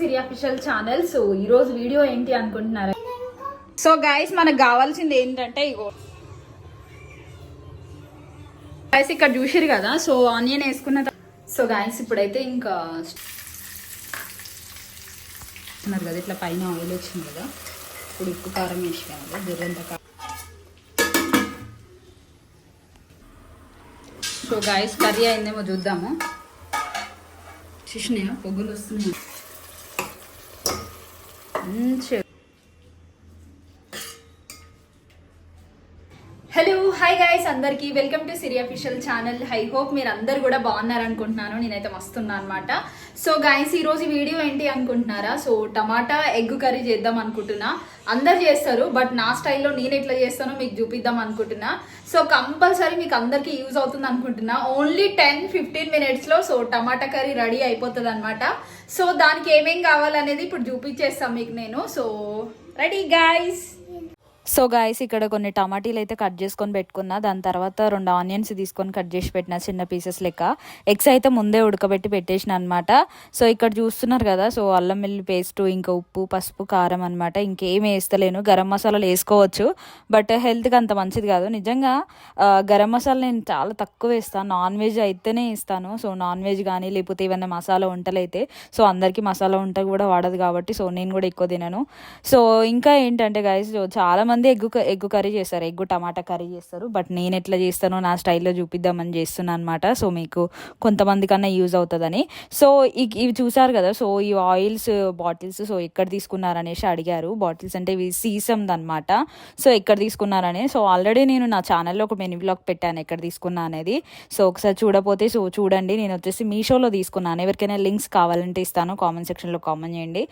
సిరి official channel so ఈ రోజు video ఏంటి అనుకుంటున్నారా? సో గైస్ మనకు కావాల్సింది ఏంటంటే ఇగో గైస్ ఇక్కడ చూసిరు కదా సో ఆనియన్ వేసుకున్న సో గైస్ ఇప్పుడైతే ఇంకా ఉన్నారు కదా ఇట్లా పైన ఆయిల్ వచ్చింది కదా. ఇప్పుడు ఉప్పు కారం వేసుకోవాలి జరంత కా సో గాయస్ కర్రీ అయిందేమో చూద్దాము. చూసినాయా పొగ్గులు వస్తున్నాయి. మంచి. హలో హాయ్ గాయస్ అందరికీ welcome to Siri official channel hi hope మీరు అందరు కూడా బాగున్నారు అనుకుంటున్నాను నేనైతే మస్తున్నా అనమాట సో గైస్ ఈరోజు వీడియో ఏంటి అనుకుంటున్నారా? సో టమాటా ఎగ్ కర్రీ చేద్దాం అనుకుంటున్నా. అందరు చేస్తారు బట్ నా స్టైల్లో నేను ఎట్లా చేస్తానో మీకు చూపిద్దాం అనుకుంటున్నా. సో కంపల్సరీ మీకు అందరికీ యూజ్ అవుతుంది అనుకుంటున్నా. ఓన్లీ టెన్ ఫిఫ్టీన్ మినిట్స్లో సో టమాటా కర్రీ రెడీ అయిపోతుంది అనమాట సో దానికి ఏమేం కావాలనేది ఇప్పుడు చూపించేస్తాను మీకు నేను. So ready guys so guys ఇక్కడ కొన్ని టమాటీలు అయితే కట్ చేసుకొని పెట్టుకున్నా. దాని తర్వాత రెండు ఆనియన్స్ తీసుకొని కట్ చేసి పెట్టిన చిన్న పీసెస్ లెక్క. ఎగ్స్ అయితే ముందే ఉడకబెట్టి పెట్టేసిన అనమాట సో ఇక్కడ చూస్తున్నారు కదా సో అల్లం వెల్లి పేస్ట్ ఇంకా ఉప్పు పసుపు కారం అనమాట ఇంకేం వేస్తలేను. గరం మసాలాలు వేసుకోవచ్చు. బట్ హెల్త్కి అంత మంచిది కాదు. నిజంగా గరం మసాలా నేను చాలా తక్కువ వేస్తాను నాన్ వెజ్ అయితేనే ఇస్తాను సో నాన్ వెజ్ కానీ లేకపోతే ఏమైనా మసాలా వంటలు అయితే సో అందరికీ మసాలా వంట కూడా వాడదు కాబట్టి సో నేను కూడా ఎక్కువ తినను. సో ఇంకా ఏంటంటే గైస్ చాలా మంది ఎగ్గు ఎగ్గు కర్రీ చేస్తారు. ఎగ్గు టమాటా కర్రీ చేస్తారు. బట్ నేను ఎట్లా చేస్తానో నా స్టైల్లో చూపిద్దామని చేస్తున్నాను అనమాట సో మీకు కొంతమంది కన్నా యూజ్ అవుతుందని. సో ఇవి చూసారు కదా? సో ఈ ఆయిల్స్ బాటిల్స్ సో ఎక్కడ తీసుకున్నారనేసి అడిగారు. బాటిల్స్ అంటే ఇవి సీసమ్ది అనమాట సో ఎక్కడ తీసుకున్నారని సో ఆల్రెడీ నేను నా ఛానల్లో ఒక మెనీ బ్లాగ్ పెట్టాను ఎక్కడ తీసుకున్నా అనేది. సో ఒకసారి చూడపోతే సో చూడండి. నేను వచ్చేసి మీషోలో తీసుకున్నాను. ఎవరికైనా లింక్స్ కావాలంటే ఇస్తాను. కామెంట్ సెక్షన్లో కామెంట్ చేయండి.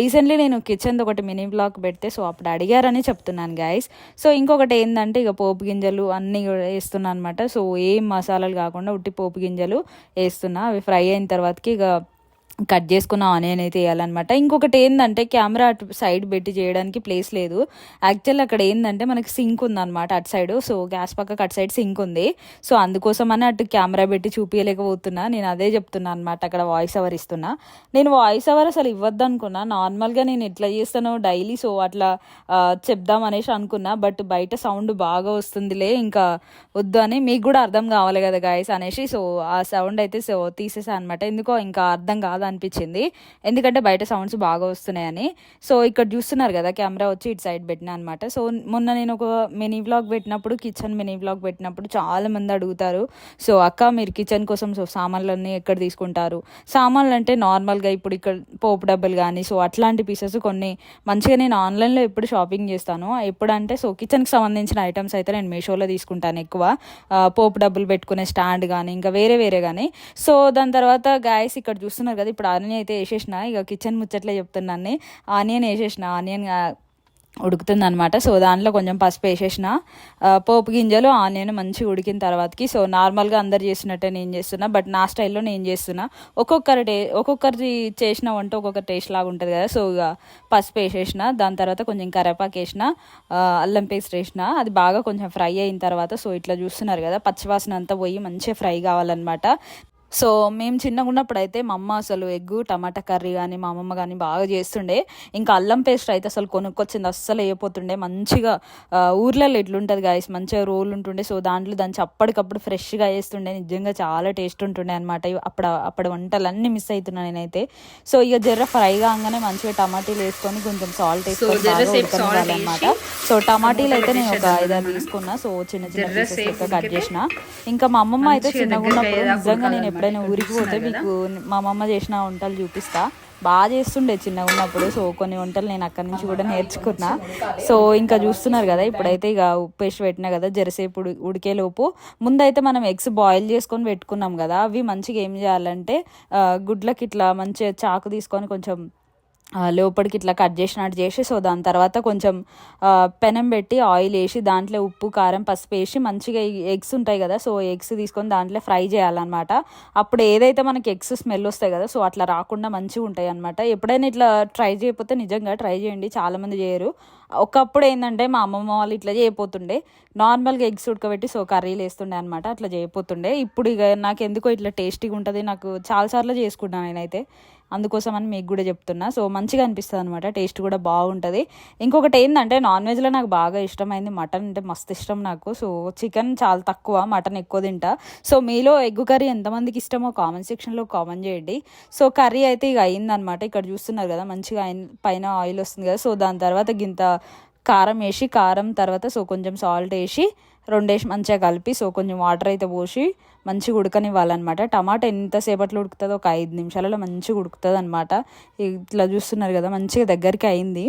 రీసెంట్లీ నేను కిచెన్ ఒకటి మినీ బ్లాగ్ పెడితే సో అప్పుడు అడిగారని చెప్తున్నాను గైస్ సో ఇంకొకటి ఏంటంటే ఇక పోపు గింజలు అన్నీ కూడా వేస్తున్నాను అనమాట సో ఏం మసాలాలు కాకుండా ఉట్టి పోపు గింజలు వేస్తున్నా. అవి ఫ్రై అయిన తర్వాతకి ఇక కట్ చేసుకున్న ఆనియన్ అయితే వేయాలన్నమాట. ఇంకొకటి ఏంటంటే కెమెరా అటు సైడ్ పెట్టి చేయడానికి ప్లేస్ లేదు. యాక్చువల్ అక్కడ ఏంటంటే మనకి సింక్ ఉందన్నమాట అటు సైడ్. సో గ్యాస్ పక్కకు అటు సైడ్ సింక్ ఉంది. సో అందుకోసమని అటు కెమెరా పెట్టి చూపించలేకపోతున్నా నేను అదే చెప్తున్నా అనమాట అక్కడ వాయిస్ ఓవర్ ఇస్తున్నా. నేను వాయిస్ ఓవర్ అసలు ఇవ్వద్దు అనుకున్నా నార్మల్గా నేను ఎట్లా చేస్తానో డైలీ సో అట్లా చెప్దాం అనేసి అనుకున్నా. బట్ బయట సౌండ్ బాగా వస్తుందిలే ఇంకా వద్దు అని మీకు కూడా అర్థం కావాలి కదా గాయస్ అనేసి. సో ఆ సౌండ్ అయితే సో తీసేసా అనమాట ఎందుకో ఇంకా అర్థం కాదు అనిపించింది. ఎందుకంటే బయట సౌండ్స్ బాగా వస్తున్నాయని. సో ఇక్కడ చూస్తున్నారు కదా కెమెరా వచ్చి ఇటు సైడ్ పెట్టినా అనమాట సో మొన్న నేను ఒక మినీ వ్లాగ్ పెట్టినప్పుడు కిచెన్ మినీ వ్లాగ్ పెట్టినప్పుడు చాలా మంది అడుగుతారు. సో అక్క మీరు కిచెన్ కోసం సో సామాన్లన్నీ ఎక్కడ తీసుకుంటారు? సామాన్లు అంటే నార్మల్గా ఇప్పుడు ఇక్కడ పోపు డబ్బులు కానీ సో అట్లాంటి పీసెస్ కొన్ని మంచిగా నేను ఆన్లైన్లో ఎప్పుడు షాపింగ్ చేస్తాను. ఎప్పుడంటే సో కిచెన్కి సంబంధించిన ఐటమ్స్ అయితే నేను మీషోలో తీసుకుంటాను ఎక్కువ. పోపు డబ్బులు పెట్టుకునే స్టాండ్ కానీ ఇంకా వేరే వేరే కానీ సో దాని తర్వాత గాయస్ ఇక్కడ చూస్తున్నారు కదా ఇప్పుడు ఆనియన్ అయితే వేసేసిన. ఇక కిచెన్ ముచ్చట్లే చెప్తున్నాను ఆనియన్ వేసేసిన. ఆనియన్ ఉడుకుతుంది అనమాట సో దాంట్లో కొంచెం పసుపు వేసేసిన. పోపు గింజలు ఆనియన్ మంచిగా ఉడికిన తర్వాతకి. సో నార్మల్గా అందరు చేసినట్టే నేను చేస్తున్నా. బట్ నా స్టైల్లో నేను చేస్తున్నా. ఒక్కొక్కరి టే ఒక్కొక్కరి చేసిన వంట ఒక్కొక్క టేస్ట్ లాగా ఉంటుంది కదా. సో ఇక పసుపు వేసేసిన. దాని తర్వాత కొంచెం కరేపాకు వేసిన. అల్లం పేస్ట్ వేసిన. అది బాగా కొంచెం ఫ్రై అయిన తర్వాత సో ఇట్లా చూస్తున్నారు కదా పచ్చివాసన అంతా పోయి మంచిగా ఫ్రై కావాలన్నమాట. సో మేము చిన్నగా ఉన్నప్పుడు అయితే మా అమ్మ అసలు ఎగ్గు టమాటా కర్రీ కానీ మా అమ్మమ్మ కానీ బాగా చేస్తుండే. ఇంకా అల్లం పేస్ట్ అయితే అసలు కొనుక్కొచ్చింది అస్సలు వేయపోతుండే. మంచిగా ఊర్లలో ఎట్లుంటుంది గాయస్ మంచిగా రోల్ ఉంటుండే. సో దాంట్లో దాన్ని అప్పటికప్పుడు ఫ్రెష్గా వేస్తుండే. నిజంగా చాలా టేస్ట్ ఉంటుండే అనమాట అప్పుడు అప్పుడు వంటలన్నీ మిస్ అవుతున్నా నేనైతే. సో ఇక జర్ర ఫ్రై కాగానే మంచిగా టమాటీలు వేసుకొని కొంచెం సాల్ట్ వేసుకొని ఉడకనివ్వాలన్నమాట. సో టమాటీలు అయితే నేను ఒక ఐదారు తీసుకున్నా. సో చిన్న చిన్న పీసెస్ కట్ చేసిన. ఇంకా మా అమ్మమ్మ అయితే చిన్నగా ఉన్నప్పుడు నిజంగా నేను ఎప్పుడైనా ఊరికి పోతే మీకు మా అమ్మమ్మ చేసిన వంటలు చూపిస్తా. బాగా చేస్తుండే చిన్నగా ఉన్నప్పుడు. సో కొన్ని వంటలు నేను అక్కడి నుంచి కూడా నేర్చుకున్నా. సో ఇంకా చూస్తున్నారు కదా ఇప్పుడైతే ఇక ఉప్పు వేసి పెట్టినా కదా జరసేపు ఉడి ఉడికేలోపు. ముందైతే మనం ఎగ్స్ బాయిల్ చేసుకొని పెట్టుకున్నాం కదా అవి మంచిగా ఏం చేయాలంటే గుడ్లకి ఇట్లా మంచిగా చాకు తీసుకొని కొంచెం లోపలికి ఇట్లా కట్ చేసినట్టు చేసి సో దాని తర్వాత కొంచెం పెనం పెట్టి ఆయిల్ వేసి దాంట్లో ఉప్పు కారం పసుపు వేసి మంచిగా ఎగ్స్ ఉంటాయి కదా సో ఎగ్స్ తీసుకొని దాంట్లో ఫ్రై చేయాలన్నమాట. అప్పుడు ఏదైతే మనకి ఎగ్స్ స్మెల్ వస్తాయి కదా సో అట్లా రాకుండా మంచిగా ఉంటాయి అనమాట ఎప్పుడైనా ఇట్లా ట్రై చేయకపోతే నిజంగా ట్రై చేయండి చాలామంది చేయరు. ఒకప్పుడు ఏంటంటే మా అమ్మమ్మ వాళ్ళు ఇట్లా చేయపోతుండే. నార్మల్గా ఎగ్స్ ఉడకబెట్టి సో కర్రీలు వేస్తుండే అనమాట అట్లా చేయపోతుండే. ఇప్పుడు ఇక నాకు ఎందుకో ఇట్లా టేస్టీగా ఉంటుంది నాకు చాలాసార్లు చేసుకున్నాను నేనైతే. అందుకోసం అని మీకు కూడా చెప్తున్నా. సో మంచిగా అనిపిస్తుంది అనమాట టేస్ట్ కూడా బాగుంటుంది. ఇంకొకటి ఏంటంటే నాన్ వెజ్లో నాకు బాగా ఇష్టమైంది మటన్ అంటే మస్తు ఇష్టం నాకు. సో చికెన్ చాలా తక్కువ మటన్ ఎక్కువ తింటా. సో మీలో ఎగ్ కర్రీ ఎంతమందికి ఇష్టమో కామెంట్ సెక్షన్లో కామెంట్ చేయండి. సో కర్రీ అయితే ఇక అయిందనమాట ఇక్కడ చూస్తున్నారు కదా మంచిగా పైన ఆయిల్ వస్తుంది కదా. సో దాని తర్వాత గింత కారం వేసి కారం తర్వాత సో కొంచెం సాల్ట్ వేసి రెండేసి మంచిగా కలిపి సో కొంచెం వాటర్ అయితే పోసి మంచిగా ఉడకనివ్వాలన్నమాట. టమాటా ఎంతసేపట్లో ఉడుకుతుందో ఒక ఐదు నిమిషాలలో మంచిగా ఉడుకుతుంది అనమాట ఇట్లా చూస్తున్నారు కదా మంచిగా దగ్గరికి అయింది.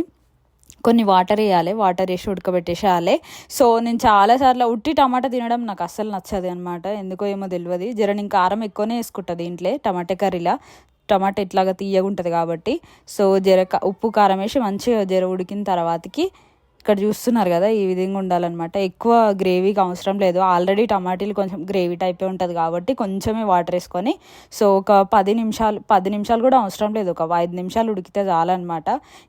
కొన్ని వాటర్ వేయాలి వాటర్ వేసి ఉడకబెట్టేసేయాలి. సో నేను చాలాసార్లు ఉట్టి టమాటా తినడం నాకు అస్సలు నచ్చదు అనమాట ఎందుకో ఏమో తెలియదు జర నేను కారం ఎక్కువనే వేసుకుంటుంది దీంట్లో టమాటా కర్రీలా. టమాటా ఇట్లాగా తీయగా ఉంటుంది కాబట్టి. సో జర ఉప్పు కారం వేసి మంచిగా జర ఉడికిన తర్వాతకి ఇక్కడ చూస్తున్నారు కదా ఈ విధంగా ఉండాలన్నమాట. ఎక్కువ గ్రేవీకి అవసరం లేదు. ఆల్రెడీ టమాటీలు కొంచెం గ్రేవీ టైపే ఉంటుంది కాబట్టి కొంచెమే వాటర్ వేసుకొని సో ఒక పది నిమిషాలు పది నిమిషాలు కూడా అవసరం లేదు. ఒక ఐదు నిమిషాలు ఉడికితే చాలన్నమాట.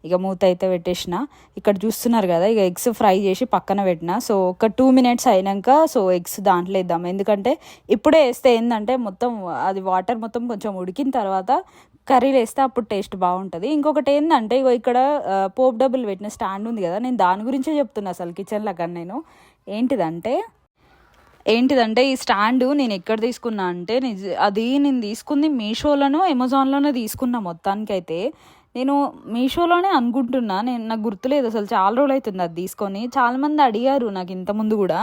ఇక మూత అయితే పెట్టేసిన. ఇక్కడ చూస్తున్నారు కదా ఇక ఎగ్స్ ఫ్రై చేసి పక్కన పెట్టిన. సో ఒక టూ మినిట్స్ అయినాక సో ఎగ్స్ దాంట్లో వేద్దాం. ఎందుకంటే ఇప్పుడే వేస్తే ఏంటంటే మొత్తం అది వాటర్ మొత్తం కొంచెం ఉడికిన తర్వాత కర్రీలు వేస్తే అప్పుడు టేస్ట్ బాగుంటుంది. ఇంకొకటి ఏంటంటే ఇగో ఇక్కడ పోప్ డబ్బులు పెట్టిన స్టాండ్ ఉంది కదా నేను దాని గురించే చెప్తున్నా అసలు కిచెన్లో కానీ నేను. ఏంటిదంటే ఏంటిదంటే ఈ స్టాండ్ నేను ఎక్కడ తీసుకున్నా అంటే నిజ అది నేను తీసుకుంది మీషోలోనో అమెజాన్లోనో తీసుకున్నా మొత్తానికైతే. నేను మీషోలోనే అనుకుంటున్నా. నేను నాకు గుర్తులేదు అసలు చాలా రోజులు అవుతుంది అది తీసుకొని. చాలామంది అడిగారు నాకు ఇంతకుముందు కూడా.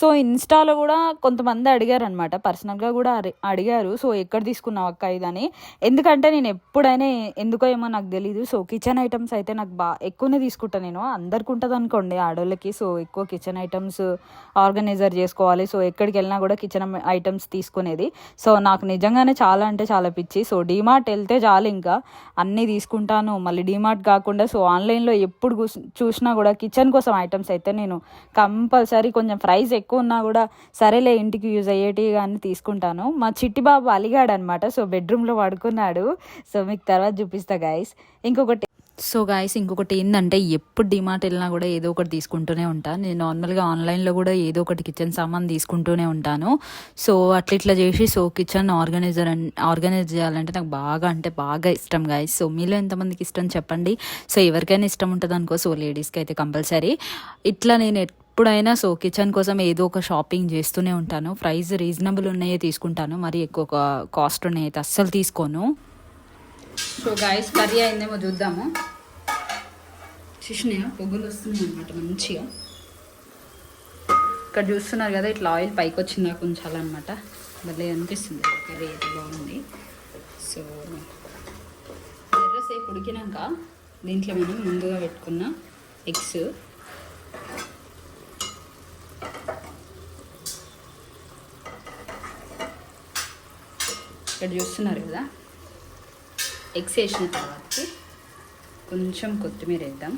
సో ఇన్స్టాలో కూడా కొంతమంది అడిగారు అనమాట పర్సనల్గా కూడా అడిగారు. సో ఎక్కడ తీసుకున్నావు అక్క ఇదని ఎందుకంటే నేను ఎప్పుడైనా ఎందుకో ఏమో నాకు తెలీదు. సో కిచెన్ ఐటమ్స్ అయితే నాకు బాగా ఎక్కువనే తీసుకుంటా నేను. అందరికి ఉంటుంది అనుకోండి ఆడవాళ్ళకి సో ఎక్కువ కిచెన్ ఐటమ్స్ ఆర్గనైజర్ చేసుకోవాలి. సో ఎక్కడికి వెళ్ళినా కూడా కిచెన్ ఐటమ్స్ తీసుకునేది. సో నాకు నిజంగానే చాలా అంటే చాలా పిచ్చి. సో డీమార్ట్ వెళ్తే చాలు ఇంకా. అన్నీ తీసుకుంటాను మళ్ళీ డిమార్ట్ కాకుండా సో ఆన్లైన్లో ఎప్పుడు చూసినా కూడా కిచెన్ కోసం ఐటమ్స్ అయితే నేను కంపల్సరీ కొంచెం ప్రైస్ ఎక్కువ ఉన్నా కూడా సరేలే ఇంటికి యూజ్ అయ్యేటివి కానీ తీసుకుంటాను. మా చిట్టి బాబు అలిగాడు అనమాట సో బెడ్రూమ్లో పడుకున్నాడు. సో మీకు తర్వాత చూపిస్తా గైస్ ఇంకొకటి సో గాయస్ ఇంకొకటి ఏంటంటే ఎప్పుడు డిమార్ట్ వెళ్ళినా కూడా ఏదో ఒకటి తీసుకుంటూనే ఉంటాను నేను నార్మల్గా ఆన్లైన్లో కూడా ఏదో ఒకటి కిచెన్ సామాన్ తీసుకుంటూనే ఉంటాను. సో అట్లా ఇట్లా చేసి సో కిచెన్ ఆర్గనైజర్ ఆర్గనైజ్ చేయాలంటే నాకు బాగా అంటే బాగా ఇష్టం గాయస్ సో మీలో ఎంతమందికి ఇష్టం చెప్పండి. సో ఎవరికైనా ఇష్టం ఉంటుంది అనుకో సో లేడీస్కి అయితే కంపల్సరీ. ఇట్లా నేను ఎప్పుడైనా సో కిచెన్ కోసం ఏదో ఒక షాపింగ్ చేస్తూనే ఉంటాను. ప్రైస్ రీజనబుల్ ఉన్నాయే తీసుకుంటాను. మరి ఎక్కువ కాస్ట్ ఉన్నాయి అయితే అస్సలు తీసుకోను. సో గాయస్ కర్రీ అయిందేమో చూద్దాము. చూసినాయా? పొగ్గులు వస్తున్నాయి అనమాట మంచిగా. ఇక్కడ చూస్తున్నారు కదా ఇట్లా ఆయిల్ పైకి వచ్చిందా కొంచెం అనమాట భలే అనిపిస్తుంది. కర్రీ అయితే బాగుంది. సో ఎర్రసేపు ఉడికినాక దీంట్లో మనం ముందుగా పెట్టుకున్న ఎగ్స్. ఇక్కడ చూస్తున్నారు కదా ఎగ్స్ వేసిన తర్వాతకి కొంచెం కొత్తిమీర వేద్దాం.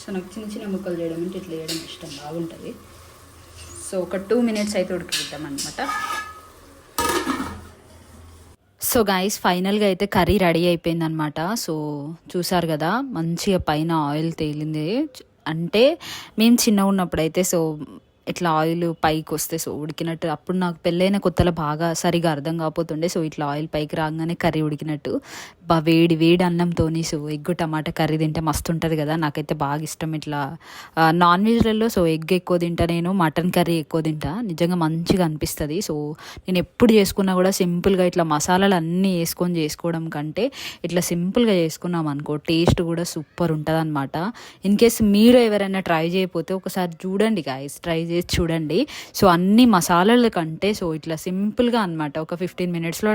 సో నాకు చిన్న చిన్న ముక్కలు చేయడం అంటే ఇట్లా వేయడం ఇష్టం బాగుంటుంది. సో ఒక టూ మినిట్స్ అయితే ఉడికిద్దాం అనమాట సో గాయస్ ఫైనల్గా అయితే కర్రీ రెడీ అయిపోయింది అనమాట సో చూసారు కదా మంచిగా పైన ఆయిల్ తేలింది. అంటే మేము చిన్నగా ఉన్నప్పుడు అయితే సో ఇట్లా ఆయిల్ పైకి వస్తే సో ఉడికినట్టు అప్పుడు నాకు పెళ్ళైన కొత్తలో బాగా సరిగా అర్థం కాకపోతుండే సో ఇట్లా ఆయిల్ పైకి రాగానే కర్రీ ఉడికినట్టు బా వేడి వేడి అన్నంతోని సో ఎగ్ టమాటా కర్రీ తింటే మస్తు ఉంటుంది కదా నాకైతే బాగా ఇష్టం ఇట్లా. నాన్ వెజ్లలో సో ఎగ్ ఎక్కువ తింటా నేను మటన్ కర్రీ ఎక్కువ తింటా నిజంగా మంచిగా అనిపిస్తుంది. సో నేను ఎప్పుడు చేసుకున్నా కూడా సింపుల్గా ఇట్లా మసాలాలు అన్నీ వేసుకొని చేసుకోవడం కంటే ఇట్లా సింపుల్గా చేసుకున్నాం అనుకో టేస్ట్ కూడా సూపర్ ఉంటుంది అనమాట ఇన్ కేస్ మీరు ఎవరైనా ట్రై చేయకపోతే ఒకసారి చూడండి గాయస్ ట్రై చేసి చూడండి. సో అన్ని మసాలాల కంటే సో ఇట్లా సింపుల్గా అనమాట ఒక ఫిఫ్టీన్ మినిట్స్లో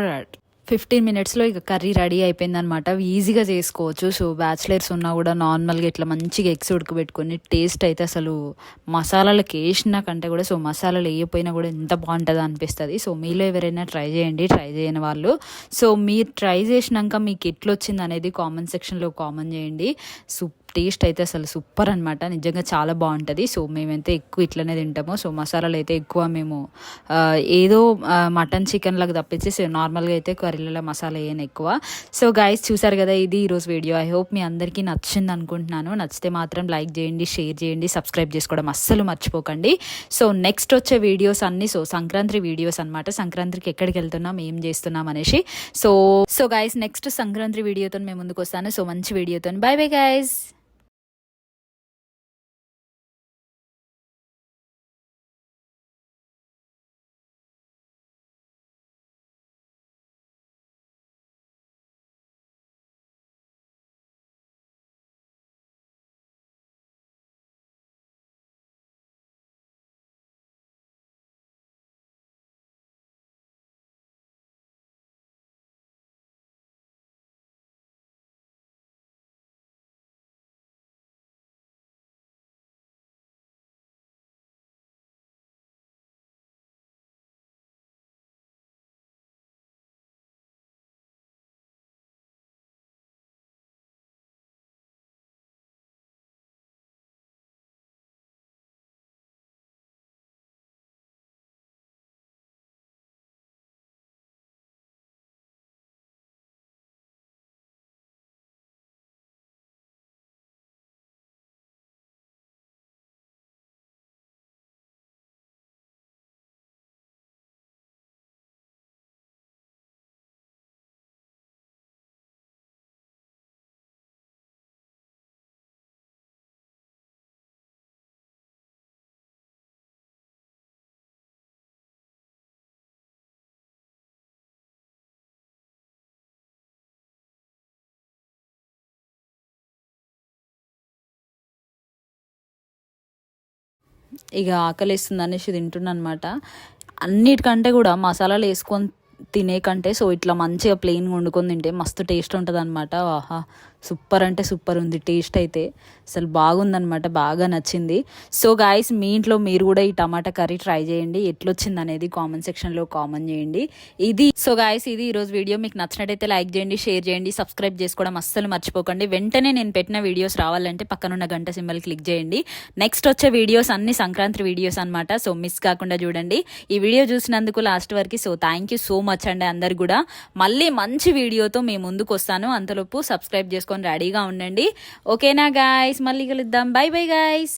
ఫిఫ్టీన్ మినిట్స్లో ఇక కర్రీ రెడీ అయిపోయిందనమాట ఈజీగా చేసుకోవచ్చు. సో బ్యాచిలర్స్ ఉన్నా కూడా నార్మల్గా ఇట్లా మంచిగా ఎగ్స్ ఉడకబెట్టుకొని టేస్ట్ అయితే అసలు మసాలాలకు వేసినా కంటే కూడా సో మసాలాలు వేయకపోయినా కూడా ఎంత బాగుంటుందో అనిపిస్తుంది. సో మీలో ఎవరైనా ట్రై చేయండి. ట్రై చేయని వాళ్ళు. సో మీరు ట్రై చేసినాక మీకు ఎట్లా వచ్చింది అనేది కామెంట్ సెక్షన్లో కామెంట్ చేయండి. సూపర్ టేస్ట్ అయితే అసలు సూపర్ అనమాట నిజంగా చాలా బాగుంటుంది. సో మేమైతే ఎక్కువ ఇట్లనే తింటాము. సో మసాలాలు అయితే ఎక్కువ మేము ఏదో మటన్ చికెన్ లాగా తప్పించి నార్మల్గా అయితే కర్రీలలో మసాలా వేయను ఎక్కువ. సో గైస్ చూసారు కదా ఇది ఈరోజు వీడియో. ఐ హోప్ మీ అందరికీ నచ్చింది అనుకుంటున్నాను. నచ్చితే మాత్రం లైక్ చేయండి షేర్ చేయండి సబ్స్క్రైబ్ చేసుకోవడం అస్సలు మర్చిపోకండి. సో నెక్స్ట్ వచ్చే వీడియోస్ అన్ని సో సంక్రాంతి వీడియోస్ అనమాట సంక్రాంతికి ఎక్కడికి వెళ్తున్నాం ఏం చేస్తున్నాం అనేసి. So so guys next Sankranti వీడియోతో మేము ముందుకు వస్తాను. సో మంచి వీడియోతో బాయ్ బాయ్ గైస్ ఇక ఆకలిస్తుంది అనేసి తింటున్నా అనమాట అన్నిటికంటే కూడా మసాలాలు వేసుకొని తినే కంటే సో ఇట్లా మంచిగా ప్లెయిన్గా వండుకొని తింటే మస్తు టేస్ట్ ఉంటుంది అనమాట ఆహా. సూపర్ అంటే సూపర్ ఉంది టేస్ట్ అయితే. అసలు బాగుందనమాట బాగా నచ్చింది. సో గాయస్ మీ ఇంట్లో మీరు కూడా ఈ టమాటా కర్రీ ట్రై చేయండి. ఎట్లొచ్చింది అనేది కామెంట్ సెక్షన్లో కామెంట్ చేయండి. ఇది సో గాయస్ ఇది ఈరోజు వీడియో మీకు నచ్చినట్టయితే లైక్ చేయండి షేర్ చేయండి సబ్స్క్రైబ్ చేసుకోవడం అస్సలు మర్చిపోకండి. వెంటనే నేను పెట్టిన వీడియోస్ రావాలంటే పక్కనున్న గంట సింబల్ క్లిక్ చేయండి. నెక్స్ట్ వచ్చే వీడియోస్ అన్ని సంక్రాంతి వీడియోస్ అనమాట సో మిస్ కాకుండా చూడండి. ఈ వీడియో చూసినందుకు లాస్ట్ వరకు so thank you so much అండి అందరు కూడా. మళ్ళీ మంచి వీడియోతో మేము ముందుకు వస్తాను. అంతలోపు సబ్స్క్రైబ్ చేసుకొని రెడీగా ఉండండి. ఓకేనా గాయస్ మళ్ళీ కలుద్దాం. By by guys